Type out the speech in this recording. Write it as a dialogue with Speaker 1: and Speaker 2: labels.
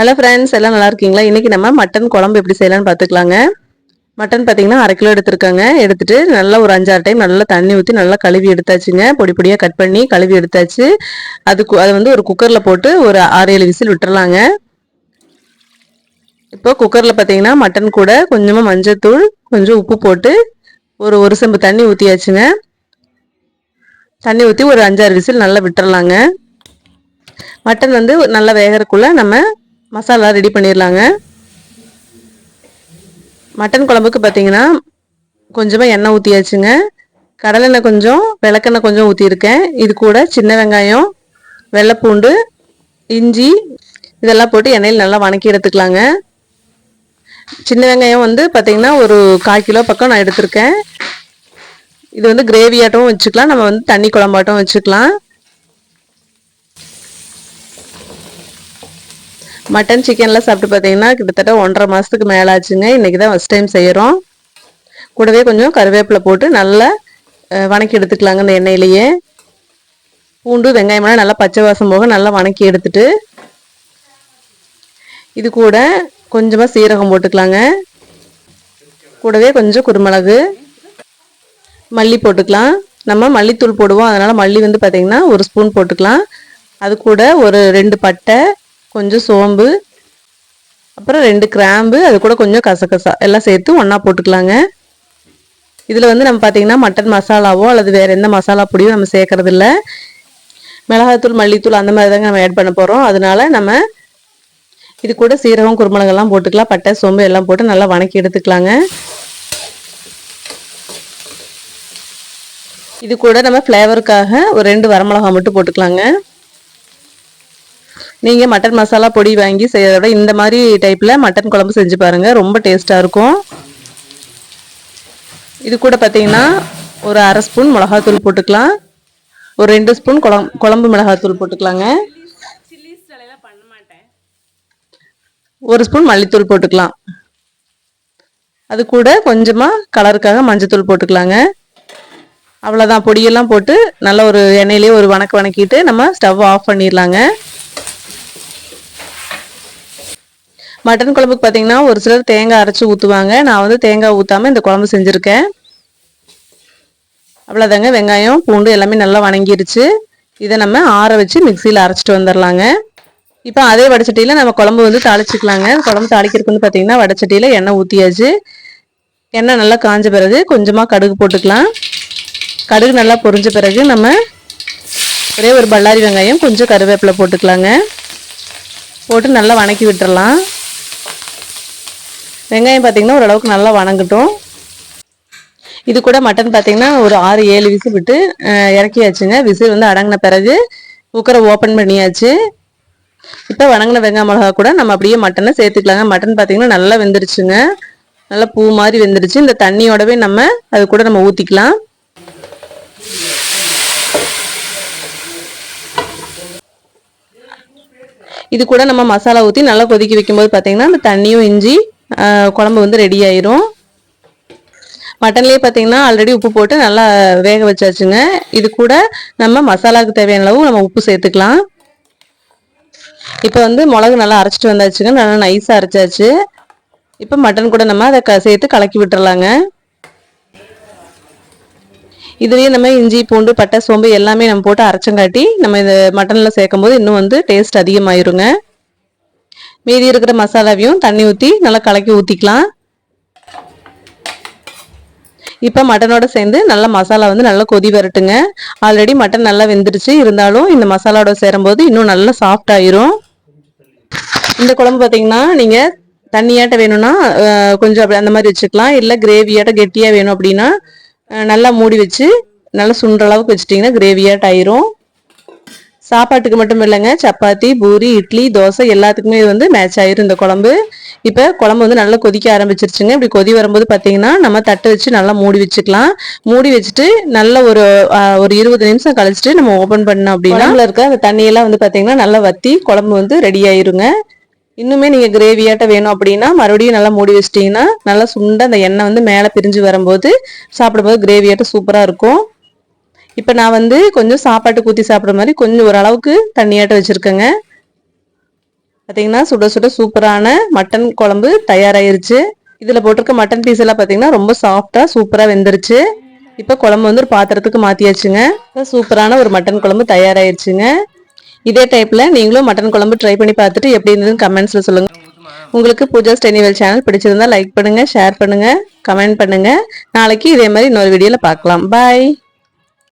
Speaker 1: Hello friends எல்லாம் நல்லா இருக்கீங்களா? இன்னைக்கு நம்ம மட்டன் குழம்பு எப்படி செய்யலாம்னு பார்த்துக்கலாங்க. மட்டன் பார்த்தீங்கன்னா அரை கிலோ எடுத்திருக்காங்க. எடுத்துட்டு நல்லா ஒரு அஞ்சாறு டைம் நல்லா தண்ணி ஊற்றி நல்லா கழுவி எடுத்தாச்சுங்க. பொடி பொடியாக கட் பண்ணி கழுவி எடுத்தாச்சு. அதுக்கு அதை வந்து ஒரு குக்கரில் போட்டு ஒரு ஆறு ஏழு விசில் விட்டுறலாங்க. இப்போ குக்கரில் பார்த்தீங்கன்னா மட்டன் கூட கொஞ்சமாக மஞ்சத்தூள் கொஞ்சம் உப்பு போட்டு ஒரு ஒரு செம்பு தண்ணி ஊற்றியாச்சுங்க தண்ணி ஊற்றி ஒரு அஞ்சாறு விசில் நல்லா விட்டுறலாங்க. மட்டன் வந்து நல்லா வேகிறதுக்குள்ளே நம்ம மசாலா ரெடி பண்ணிடலாங்க மட்டன் குழம்புக்கு பார்த்தீங்கன்னா கொஞ்சமாக எண்ணெய் ஊற்றியாச்சுங்க கடலெண்ணெய் கொஞ்சம் விளக்கெண்ணெய் கொஞ்சம் ஊற்றியிருக்கேன் இது கூட சின்ன வெங்காயம் வெள்ளைப்பூண்டு இஞ்சி இதெல்லாம் போட்டு எண்ணெயில் நல்லா வணக்கி எடுத்துக்கலாங்க. சின்ன வெங்காயம் வந்து பார்த்திங்கன்னா ஒரு கால் கிலோ பக்கம் நான் எடுத்திருக்கேன். இது வந்து கிரேவியாட்டும் வச்சுக்கலாம். நம்ம வந்து தண்ணி குழம்பாட்டம் வச்சுக்கலாம். மட்டன் சிக்கன்லாம் சாப்பிட்டு பார்த்தீங்கன்னா கிட்டத்தட்ட ஒன்றரை மாதத்துக்கு மேலே ஆச்சுங்க இன்றைக்கி தான் ஃபஸ்ட் டைம் செய்கிறோம் கூடவே கொஞ்சம் கருவேப்பிலை போட்டு நல்லா வணக்கி எடுத்துக்கலாங்க இந்த எண்ணெயிலேயே. பூண்டு வெங்காயமெல்லாம் நல்லா பச்சை வாசம் போக நல்லா வணக்கி எடுத்துட்டு இது கூட கொஞ்சமாக சீரகம் போட்டுக்கலாங்க. கூடவே கொஞ்சம் குருமிளகு மல்லி போட்டுக்கலாம். நம்ம மல்லித்தூள் போடுவோம். அதனால் மல்லி வந்து பார்த்திங்கன்னா ஒரு ஸ்பூன் போட்டுக்கலாம். அது கூட ஒரு ரெண்டு பட்டை கொஞ்சம் சோம்பு அப்புறம் ரெண்டு கிராம்பு அது கூட கொஞ்சம் கசகசா. எல்லாம் சேர்த்து ஒன்றா போட்டுக்கலாங்க. இதில் வந்து நம்ம பார்த்திங்கன்னா மட்டன் மசாலாவோ அல்லது வேறு எந்த மசாலா பொடியோ நம்ம சேர்க்கறது இல்லை மிளகாத்தூள் மல்லித்தூள் அந்த மாதிரி தாங்க நம்ம ஆட் பண்ண போகிறோம் அதனால நம்ம இது கூட சீரகம் குருமிளகெல்லாம் போட்டுக்கலாம். பட்டை சோம்பு எல்லாம் போட்டு நல்லா வணக்கி எடுத்துக்கலாங்க. இது கூட நம்ம ஃப்ளேவருக்காக ஒரு ரெண்டு வரமிளகா மட்டும் போட்டுக்கலாங்க. நீங்கள் மட்டன் மசாலா பொடி வாங்கி செய்யறத விட இந்த மாதிரி டைப்பில் மட்டன் குழம்பு செஞ்சு பாருங்கள் ரொம்ப டேஸ்ட்டாக இருக்கும். இது கூட பார்த்தீங்கன்னா ஒரு அரை ஸ்பூன் மிளகாத்தூள் போட்டுக்கலாம். ஒரு ரெண்டு ஸ்பூன் குழம்பு குழம்பு மிளகாத்தூள் போட்டுக்கலாங்க. ஒரு ஸ்பூன் மல்லித்தூள் போட்டுக்கலாம். அது கூட கொஞ்சமாக கலருக்காக மஞ்சத்தூள் போட்டுக்கலாங்க. அவ்வளோதான் பொடியெல்லாம் போட்டு நல்ல ஒரு எண்ணெயிலே ஒரு வணக்க வணக்கிட்டு நம்ம ஸ்டவ் ஆஃப் பண்ணிடலாங்க. மட்டன் குழம்புக்கு பார்த்தீங்கன்னா ஒரு சிலர் தேங்காய் அரைச்சி ஊற்றுவாங்க நான் வந்து தேங்காய் ஊற்றாமல் இந்த குழம்பு செஞ்சுருக்கேன். அவ்வளோதாங்க வெங்காயம் பூண்டு எல்லாமே நல்லா வணங்கிருச்சு. இதை நம்ம ஆற வச்சு மிக்சியில் அரைச்சிட்டு வந்துடலாங்க இப்போ அதே வடச்சட்டியில் நம்ம குழம்பு வந்து தாளிச்சிக்கலாங்க. குழம்பு தாளிக்கிறதுக்கு வந்து பார்த்தீங்கன்னா வடச்சட்டியில் எண்ணெய் ஊற்றியாச்சு எண்ணெய் நல்லா காஞ்ச பிறகு கொஞ்சமாக கடுகு போட்டுக்கலாம். கடுகு நல்லா பொரிஞ்ச பிறகு நம்ம ஒரே ஒரு பல்லாரி வெங்காயம் கொஞ்சம் கருவேப்பிலை போட்டுக்கலாங்க. போட்டு நல்லா வணக்கி விட்டுறலாம். வெங்காயம் பார்த்திங்கன்னா ஓரளவுக்கு நல்லா வணங்கட்டும். இது கூட மட்டன் பார்த்திங்கன்னா ஒரு ஆறு ஏழு விசில் விட்டு இறக்கியாச்சுங்க. விசில் வந்து அடங்கின பிறகு குக்கரை ஓப்பன் பண்ணியாச்சு. இப்போ வணங்கின வெங்காய மிளகா கூட நம்ம அப்படியே மட்டனை சேர்த்துக்கலாங்க. மட்டன் பார்த்திங்கன்னா நல்லா வெந்துருச்சுங்க. நல்லா பூ மாதிரி வெந்துருச்சு. இந்த தண்ணியோடவே நம்ம அது கூட நம்ம ஊற்றிக்கலாம் இது கூட நம்ம மசாலா ஊற்றி நல்லா கொதிக்க வைக்கும்போது பார்த்தீங்கன்னா அந்த தண்ணியும் இஞ்சி குழம்பு வந்து ரெடி ஆயிரும். மட்டன்லேயே பார்த்தீங்கன்னா ஆல்ரெடி உப்பு போட்டு நல்லா வேக வச்சாச்சுங்க. இது கூட நம்ம மசாலாவுக்கு தேவையான அளவு நம்ம உப்பு சேர்த்துக்கலாம். இப்போ வந்து மிளகு நல்லா அரைச்சிட்டு வந்தாச்சுங்க. நல்லா நைஸாக அரைச்சாச்சு. இப்போ மட்டன் கூட நம்ம அதை க சேர்த்து கலக்கி விட்டுறலாங்க. இதுலேயே நம்ம இஞ்சி பூண்டு பட்டை சோம்பு எல்லாமே நம்ம போட்டு அரைச்சங்காட்டி நம்ம இந்த மட்டனில் சேர்க்கும் போது இன்னும் வந்து டேஸ்ட் அதிகமாயிருங்க. மீதி இருக்கிற மசாலாவையும் தண்ணி ஊற்றி நல்லா கலக்கி ஊற்றிக்கலாம் இப்போ மட்டனோட சேர்ந்து நல்லா மசாலா வந்து நல்லா கொதி வரட்டுங்க. ஆல்ரெடி மட்டன் நல்லா வெந்துருச்சு. இருந்தாலும் இந்த மசாலாவோட சேரும்போது இன்னும் நல்லா சாஃப்ட் ஆயிரும். இந்த குழம்பு பார்த்தீங்கன்னா நீங்கள் தண்ணியாட்ட வேணும்னா கொஞ்சம் அப்படி அந்த மாதிரி வச்சுக்கலாம். இல்லை கிரேவியாட்ட கெட்டியாக வேணும் அப்படின்னா நல்லா மூடி வச்சு நல்லா சுண்டுற அளவுக்கு வச்சிட்டிங்கன்னா கிரேவியாட்ட ஆயிரும். சாப்பாட்டுக்கு மட்டும் இல்லைங்க. சப்பாத்தி பூரி இட்லி தோசை எல்லாத்துக்குமே வந்து மேட்ச் ஆயிரும் இந்த குழம்பு. இப்போ குழம்பு வந்து நல்லா கொதிக்க ஆரம்பிச்சிருச்சுங்க. இப்படி கொதி வரும்போது பார்த்தீங்கன்னா நம்ம தட்டு வச்சு நல்லா மூடி வச்சுக்கலாம். மூடி வச்சுட்டு நல்ல ஒரு ஒரு இருபது நிமிஷம் கழிச்சிட்டு நம்ம ஓப்பன் பண்ணோம் அப்படின்னா இருக்க அந்த தண்ணியெல்லாம் வந்து பார்த்தீங்கன்னா நல்லா வத்தி குழம்பு வந்து ரெடி ஆயிருங்க. இன்னுமே நீங்கள் கிரேவியாட்ட வேணும் அப்படின்னா மறுபடியும் நல்லா மூடி வச்சிட்டிங்கன்னா நல்லா சுண்ட அந்த எண்ணெய் வந்து மேலே பிரிஞ்சு வரும்போது சாப்பிடும்போது கிரேவியாட்ட சூப்பராக இருக்கும். இப்போ நான் வந்து கொஞ்சம் சாப்பாட்டு ஊற்றி சாப்பிட்ற மாதிரி கொஞ்சம் ஓரளவுக்கு தண்ணியாட்ட வச்சுருக்கேங்க. பார்த்தீங்கன்னா சுட சுட சூப்பரான மட்டன் குழம்பு தயாராகிருச்சு இதில் போட்டிருக்க மட்டன் பீஸ் எல்லாம் பார்த்தீங்கன்னா ரொம்ப சாஃப்டாக சூப்பராக வெந்துருச்சு. இப்போ குழம்பு வந்து ஒரு பாத்திரத்துக்கு மாற்றியாச்சுங்க இப்போ சூப்பரான ஒரு மட்டன் குழம்பு தயாராகிருச்சுங்க இதே டைப்பில் நீங்களும் மட்டன் குழம்பு ட்ரை பண்ணி பார்த்துட்டு எப்படி இருந்ததுன்னு கமெண்ட்ஸில் சொல்லுங்கள் உங்களுக்கு பூஜா ஸ்டெனிவல் சேனல் பிடிச்சிருந்தா லைக் பண்ணுங்கள் ஷேர் பண்ணுங்கள் கமெண்ட் பண்ணுங்கள் நாளைக்கு இதே மாதிரி இன்னொரு வீடியோவில் பார்க்கலாம். பாய்